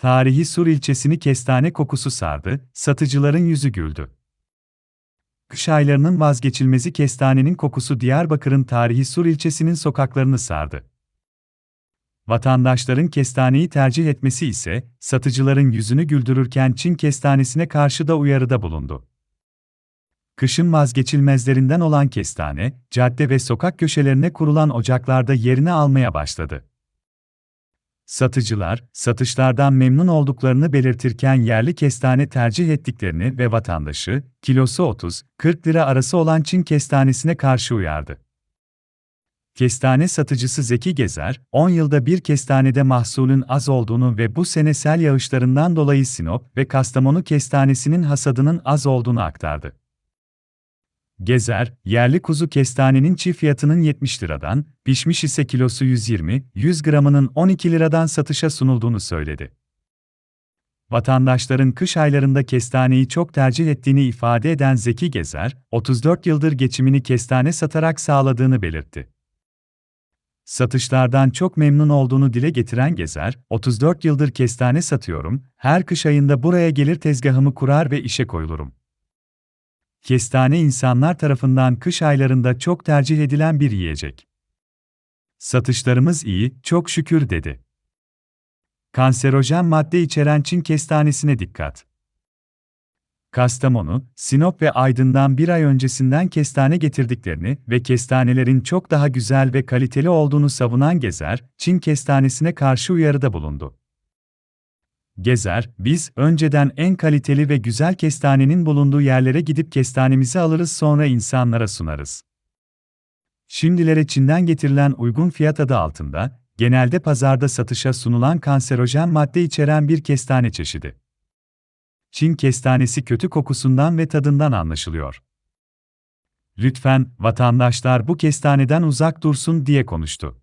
Tarihi Sur ilçesini kestane kokusu sardı, satıcıların yüzü güldü. Kış aylarının vazgeçilmezi kestanenin kokusu Diyarbakır'ın tarihi Sur ilçesinin sokaklarını sardı. Vatandaşların kestaneyi tercih etmesi ise satıcıların yüzünü güldürürken Çin kestanesine karşı da uyarıda bulundu. Kışın vazgeçilmezlerinden olan kestane, cadde ve sokak köşelerine kurulan ocaklarda yerini almaya başladı. Satıcılar, satışlardan memnun olduklarını belirtirken yerli kestane tercih ettiklerini ve vatandaşı, kilosu 30-40 lira arası olan Çin kestanesine karşı uyardı. Kestane satıcısı Zeki Gezer, 10 yılda bir kestanede mahsulün az olduğunu ve bu sene sel yağışlarından dolayı Sinop ve Kastamonu kestanesinin hasadının az olduğunu aktardı. Gezer, yerli kuzu kestanenin çiğ fiyatının 70 liradan, pişmiş ise kilosu 120, 100 gramının 12 liradan satışa sunulduğunu söyledi. Vatandaşların kış aylarında kestaneyi çok tercih ettiğini ifade eden Zeki Gezer, 34 yıldır geçimini kestane satarak sağladığını belirtti. Satışlardan çok memnun olduğunu dile getiren Gezer, 34 yıldır kestane satıyorum, her kış ayında buraya gelir tezgahımı kurar ve işe koyulurum. Kestane insanlar tarafından kış aylarında çok tercih edilen bir yiyecek. Satışlarımız iyi, çok şükür dedi. Kanserojen madde içeren Çin kestanesine dikkat. Kastamonu, Sinop ve Aydın'dan bir ay öncesinden kestane getirdiklerini ve kestanelerin çok daha güzel ve kaliteli olduğunu savunan Gezer, Çin kestanesine karşı uyarıda bulundu. Gezer, biz önceden en kaliteli ve güzel kestanenin bulunduğu yerlere gidip kestanemizi alırız sonra insanlara sunarız. Şimdilere Çin'den getirilen uygun fiyat adı altında, genelde pazarda satışa sunulan kanserojen madde içeren bir kestane çeşidi. Çin kestanesi kötü kokusundan ve tadından anlaşılıyor. Lütfen, vatandaşlar bu kestaneden uzak dursun diye konuştu.